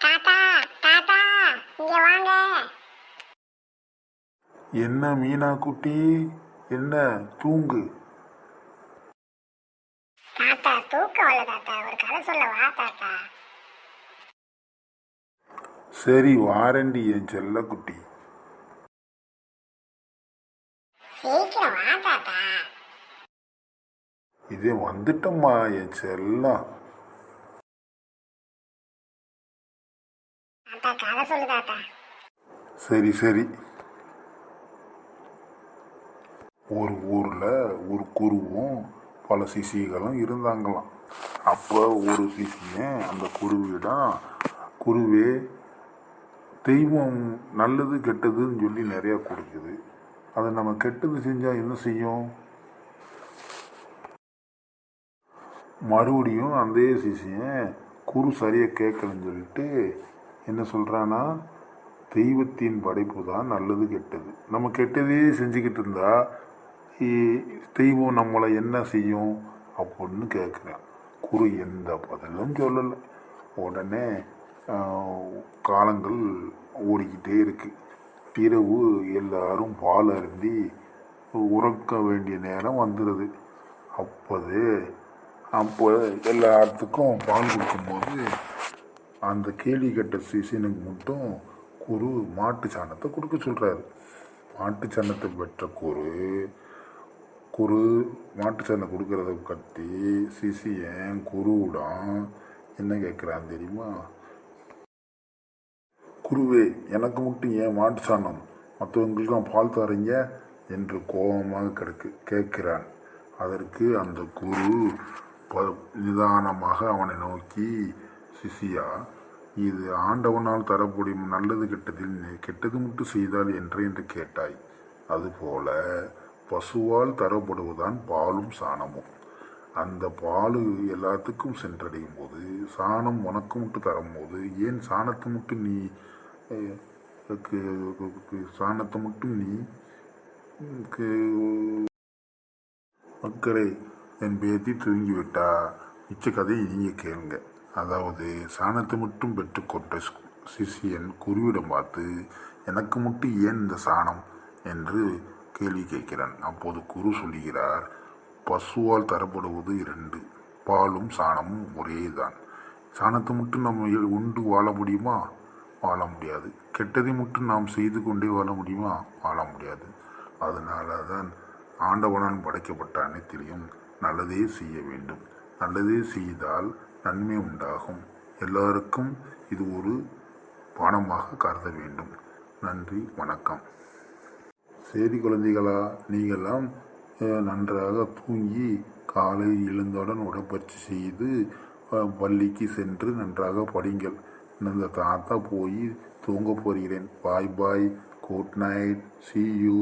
தாத்தா தாத்தா இங்க வாங்க. என்ன மீனா குட்டி? என்ன? தூங்கு. தாத்தா தூக்கம் வரல தாத்தா. ஒரு கதை சொல்ல வா தாத்தா. சரி வாரண்டி என் செல்ல குட்டி. சீக்கிரம் வா தாத்தா. இதே வந்துட்டம்மா என் செல்லம் கதை சொல்லு தாத்தா. சரி சரி. ஒரு ஊரில் ஒரு குருவும் பல சிசிகளும் இருந்தாங்களாம். அப்போ ஒரு சிசியன் அந்த குருவிடம் குருவே தெய்வம் நல்லது கெட்டதுன்னு சொல்லி நிறையா கொடுக்குது. அதை நம்ம கெட்டது செஞ்சால் என்ன செய்யும்? மறுபடியும் அந்த சிசியன் குரு சரியாக கேட்கலன்னு சொல்லிட்டு என்ன சொல்கிறான்னா தெய்வத்தின் படைப்பு தான் நல்லது கெட்டது. நம்ம கெட்டதே செஞ்சுக்கிட்டு இருந்தால் தெய்வம் நம்மளை என்ன செய்யும் அப்படின்னு கேட்குறேன் குரு எந்த பதிலும் சொல்லலை. உடனே காலங்கள் ஓடிக்கிட்டே இருக்குது இரவு எல்லாரும் பால் அருந்தி உறக்க வேண்டிய நேரம் வந்துடுது அப்போது அப்போ எல்லாத்துக்கும் பால் கொடுக்கும்போது அந்த கேள்வி கேட்ட சிசினுக்கு மட்டும் குரு மாட்டு சாணத்தை கொடுக்க சொல்கிறாரு மாட்டு சாணத்தை பெற்ற குரு குரு மாட்டு சாணம் கொடுக்கறத கட்டி சிசியன் குருவிடம்? என்ன கேட்குறான் தெரியுமா? குருவே எனக்கு மட்டும் ஏன் மாட்டு சாணம்? மற்றவங்களுக்கும் பால் தரீங்க? என்று கோபமாக கிடக்கு கேட்கிறான். அதற்கு அந்த குரு ப- நிதானமாக அவனை நோக்கி சிசியா இது ஆண்டவனால் தரப்படும் நல்லது கெட்டதில் நீ கெட்டது மட்டும் செய்தால் என்று என்று கேட்டாய். அதுபோல பசுவால் தரப்படுவதுதான் பாலும் சாணமும். அந்த பால் எல்லாத்துக்கும் சென்றடையும் போது சாணம் உனக்கு மட்டும் தரும்போது ஏன் சாணத்தை மட்டும் நீ சாணத்தை மட்டும் நீ ம், மக்களே என் பேத்தி தூங்கிவிட்டா. மிச்ச கதையை நீங்கள் கேளுங்க. அதாவது சாணத்தை மட்டும் பெற்றுக்கொண்ட ஸ்- சிஷியன் குருவிடம் பார்த்து எனக்கு மட்டும் ஏன் இந்த சாணம்? என்று கேள்வி கேட்கிறான். அப்போது குரு சொல்லுகிறார் பசுவால் தரப்படுவது இரண்டு பாலும் சாணமும் ஒரே தான் சாணத்தை மட்டும் நம்ம உண்டு வாழ முடியுமா? வாழ முடியாது. கெட்டதை மட்டும் நாம் செய்து கொண்டே வாழ முடியுமா? வாழ முடியாது. அதனால தான் ஆண்டவனால் படைக்கப்பட்ட அனைத்திலையும் நல்லதே செய்ய வேண்டும். நல்லதே செய்தால் நன்மை உண்டாகும். எல்லாருக்கும் இது ஒரு பாடமாக கருத வேண்டும். நன்றி வணக்கம். சரி குழந்தைகளா நீங்களாம் நன்றாக தூங்கி காலை எழுந்தவுடன் உடற்பயிற்சி செய்து பள்ளிக்கு சென்று நன்றாக படிங்கள். இந்த தாத்தா போய் தூங்க போகிறேன். Bye bye good night see you